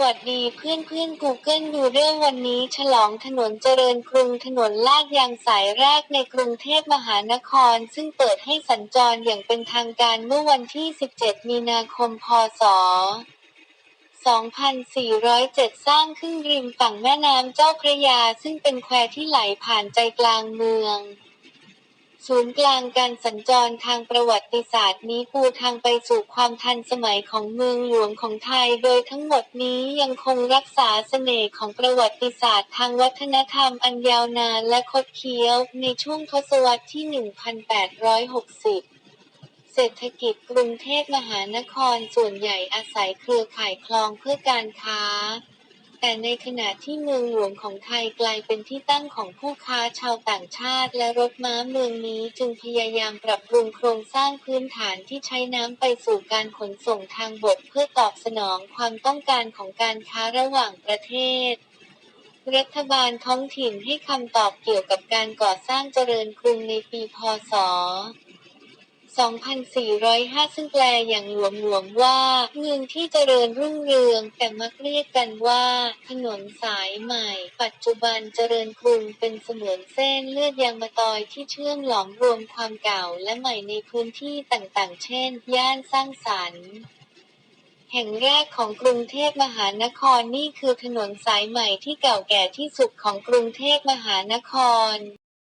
วัสดีเพื่อนเพื่อนกูเกิลดูเรื่องวันนี้ ฉลองถนนเจริญกรุงถนนลาดยางสายแรกในกรุงเทพมหานคร ซึ่งเปิดให้สัญจรอย่างเป็นทางการเมื่อวันที่ 17 มีนาคม พศ 2407 สร้างขึ้นริมฝั่งแม่น้ำเจ้าพระยา ซึ่งเป็นแควที่ไหลผ่านใจกลางเมือง ศูนย์กลางการสัญจรทางประวัติศาสตร์นี้ปูทางไปสู่ความทันสมัยของเมืองหลวงของไทย โดยทั้งหมดนี้ยังคงรักษาเสน่ห์ของประวัติศาสตร์ทางวัฒนธรรมอันยาวนานและคดเคี้ยว ในช่วงทศวรรษที่ 1860เศรษฐกิจกรุงเทพมหานครส่วนใหญ่อาศัยเครือข่ายคลองเพื่อการค้า แต่ในขณะที่เมืองหลวงของไทยกลายเป็นที่ตั้งของผู้ค้าชาวต่างชาติ และรถม้าเมืองนี้จึงพยายามปรับปรุงโครงสร้างพื้นฐานที่ใช้น้ำไปสู่การขนส่งทางบกเพื่อตอบสนองความต้องการของการค้าระหว่างประเทศรัฐบาลท้องถิ่นให้คำตอบเกี่ยวกับการก่อสร้างเจริญกรุงในปีพศ 2405 ซึ่งแปลอย่างหลวมๆว่า เมืองที่เจริญรุ่งเรือง แต่มักเรียกกันว่า ถนนสายใหม่ ปัจจุบันเจริญกรุงเป็นเสมือนเส้นเลือดยางมะตอยที่เชื่อมหลอมรวมความเก่าและใหม่ในพื้นที่ต่างๆ เช่น ย่านสร้างสรรค์แห่งแรกของกรุงเทพมหานครนี่คือถนนสายใหม่ที่เก่าแก่ที่สุดของกรุงเทพมหานคร